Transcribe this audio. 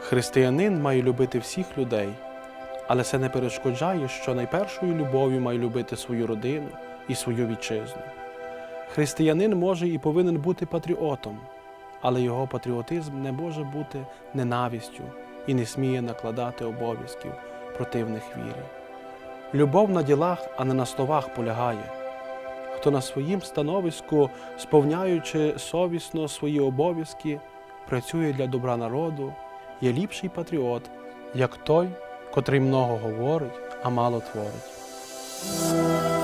Християнин має любити всіх людей, але це не перешкоджає, що найпершою любов'ю має любити свою родину і свою вітчизну. Християнин може і повинен бути патріотом, але його патріотизм не може бути ненавистю і не сміє накладати обов'язків противних вірі. Любов на ділах, а не на словах полягає. Хто на своїм становиську, сповняючи совісно свої обов'язки, працює для добра народу, є ліпший патріот, як той, котрий много говорить, а мало творить.